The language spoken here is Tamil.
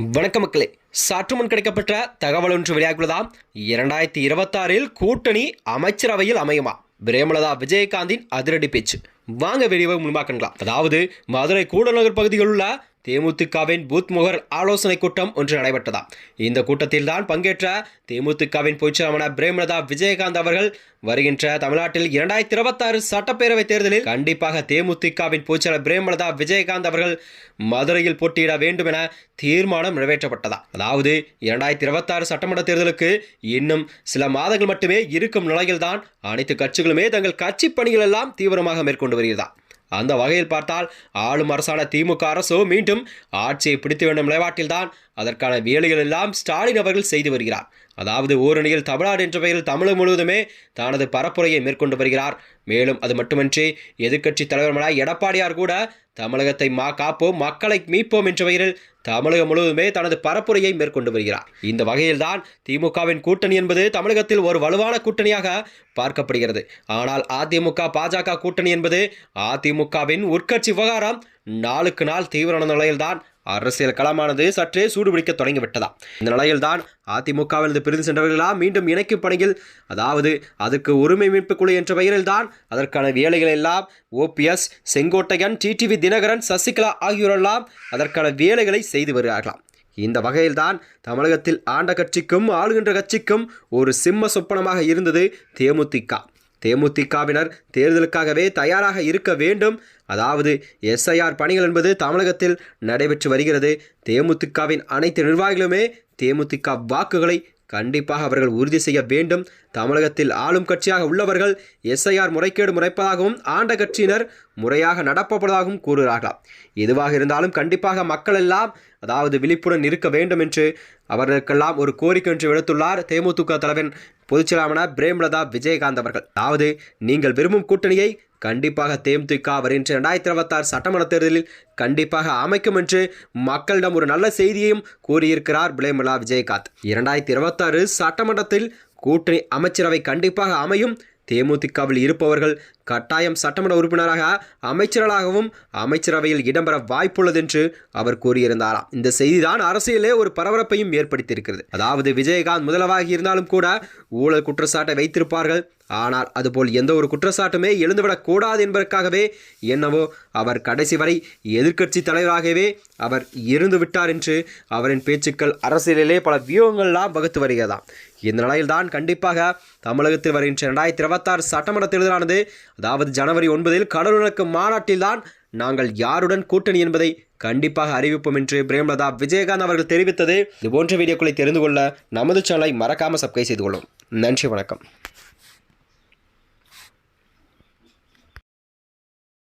வணக்க மக்களே. சற்று முன் கிடைக்கப்பட்ட தகவல் ஒன்று வெளியாகியுள்ளதாம். இரண்டாயிரத்தி இருபத்தாறில் கூட்டணி அமைச்சரவையில் அமையுமா? பிரேமலதா விஜயகாந்தின் அதிரடி பேச்சு. வாங்க வெளியே முன்பாக்கலாம் அதாவது மதுரை கூடநகர் பகுதியில் உள்ள தேமுதிகவின் பூத் முகர் ஆலோசனை கூட்டம் ஒன்று நடைபெற்றதாம் இந்த கூட்டத்தில் தான் பங்கேற்ற தேமுதிகவின் பொதுச்செயலாளரான பிரேமலதா விஜயகாந்த் அவர்கள் வருகின்ற தமிழ்நாட்டில் இரண்டாயிரத்தி இருபத்தாறு சட்டப்பேரவை தேர்தலில் கண்டிப்பாக தேமுதிகவின் பொதுச்செயலாளர் பிரேமலதா விஜயகாந்த் அவர்கள் மதுரையில் போட்டியிட வேண்டும் என தீர்மானம் நிறைவேற்றப்பட்டதா. அதாவது இரண்டாயிரத்தி இருபத்தாறு சட்டமன்ற தேர்தலுக்கு இன்னும் சில மாதங்கள் மட்டுமே இருக்கும் நிலையில்தான் அனைத்து கட்சிகளுமே தங்கள் கட்சி பணிகள் எல்லாம் தீவிரமாக மேற்கொண்டு வருகிறதா. அந்த வகையில் பார்த்தால் ஆளும் அரசான திமுக அரசு மீண்டும் ஆட்சியை பிடித்து வேண்டும் நிலைப்பாட்டில்தான் அதற்கான வேலைகள் எல்லாம் ஸ்டாலின் அவர்கள் செய்து வருகிறார். அதாவது ஓரணியில் தமிழ்நாடு என்ற பெயரில் தமிழகம் முழுவதுமே தனது பரப்புரையை மேற்கொண்டு வருகிறார். மேலும் அது மட்டுமன்றி எதிர்க்கட்சி தலைவர்களான எடப்பாடியார் கூட தமிழகத்தை மா காப்போம் மக்களை மீட்போம் என்ற பெயரில் தமிழகம் முழுவதுமே தனது பரப்புரையை மேற்கொண்டு வருகிறார். இந்த வகையில்தான் திமுகவின் கூட்டணி என்பது தமிழகத்தில் ஒரு வலுவான கூட்டணியாக பார்க்கப்படுகிறது. ஆனால் அதிமுக பாஜக கூட்டணி என்பது அதிமுகவின் உட்கட்சி விவகாரம் நாளுக்கு நாள் தீவிர நிலையில்தான் அரசியல் களமானது சற்றே சூடுபிடிக்க தொடங்கிவிட்டதா? இந்த நிலையில்தான் அதிமுகவிலிருந்து பிரிந்து சென்றவர்களா மீண்டும் இணைக்கும் பணியில்? அதாவது அதுக்கு உரிமை மீட்பு குழு என்ற பெயரில்தான் அதற்கான வேலைகள் எல்லாம். ஓபிஎஸ் செங்கோட்டையன் டிடிவி தினகரன் சசிகலா ஆகியோரெல்லாம் அதற்கான வேலைகளை செய்து வருகிறார்களாம் இந்த வகையில்தான் தமிழகத்தில் ஆண்ட கட்சிக்கும் ஆளுகின்ற கட்சிக்கும் ஒரு சிம்ம சொப்பனமாக இருந்தது தேமுதிக. தேமுதிகவினர் தேர்தலுக்காகவே தயாராக இருக்க வேண்டும். அதாவது எஸ்ஐஆர் பணிகள் என்பது தமிழகத்தில் நடைபெற்று வருகிறது. தேமுதிகவின் அனைத்து நிர்வாகிகளுமே தேமுதிக வாக்குகளை கண்டிப்பாக அவர்கள் உறுதி செய்ய வேண்டும். தமிழகத்தில் ஆளும் கட்சியாக உள்ளவர்கள் எஸ்ஐஆர் முறைகேடு முறைப்பதாகவும் ஆண்ட கட்சியினர் முறையாக நடப்பப்படாகவும் கூறுகிறார்களாம். எதுவாக இருந்தாலும் கண்டிப்பாக மக்கள் எல்லாம் அதாவது விழிப்புடன் இருக்க வேண்டும் என்று அவர்களுக்கெல்லாம் ஒரு கோரிக்கை ஒன்று விடுத்துள்ளார் தேமுதிக தலைவன் பொதுச்செயலாளரான பிரேமலதா விஜயகாந்த் அவர்கள். அதாவது நீங்கள் விரும்பும் கூட்டணியை கண்டிப்பாக தேமுதிக வருகின்ற இரண்டாயிரத்தி இருபத்தாறு சட்டமன்ற தேர்தலில் கண்டிப்பாக அமைக்கும் என்று மக்களிடம் ஒரு நல்ல செய்தியையும் கூறியிருக்கிறார் பிரேமலா விஜயகாந்த். இரண்டாயிரத்தி இருபத்தாறு சட்டமன்றத்தில் கூட்டணி அமைச்சரவை கண்டிப்பாக அமையும் தேமுதிகவில் இருப்பவர்கள் கட்டாயம் சட்டமன்ற உறுப்பினராக அமைச்சர்களாகவும் அமைச்சரவையில் இடம்பெற வாய்ப்புள்ளது என்று அவர் கூறியிருந்தாராம் இந்த செய்திதான் அரசியலே ஒரு பரபரப்பையும் ஏற்படுத்தியிருக்கிறது. அதாவது விஜயகாந்த் முதல்வராகி இருந்தாலும் கூட ஊழல் குற்றச்சாட்டை வைத்திருப்பார்கள். ஆனால் அதுபோல் எந்த ஒரு குற்றச்சாட்டுமே எழுந்துவிடக்கூடாது என்பதற்காகவே என்னவோ அவர் கடைசி வரை எதிர்க்கட்சி தலைவராகவே அவர் இருந்து விட்டார் என்று அவரின் பேச்சுக்கள் அரசியலிலே பல வியூகங்கள்லாம் வகுத்து வருகிறதாம். இந்த நிலையில்தான் கண்டிப்பாக தமிழகத்தில் வருகின்ற ரெண்டாயிரத்தி இருபத்தாறு சட்டமன்ற தேர்தலானது அதாவது ஜனவரி ஒன்பதில் கடலுணக்கு மாநாட்டில்தான் நாங்கள் யாருடன் கூட்டணி என்பதை கண்டிப்பாக அறிவிப்போம் என்று பிரேமலதா விஜயகாந்த் அவர்கள் தெரிவித்தது. இது போன்ற வீடியோக்களை தெரிந்து கொள்ள நமது சேனலை மறக்காமல் சப்ஸ்கிரைப் செய்து கொள்ளும். நன்றி வணக்கம்.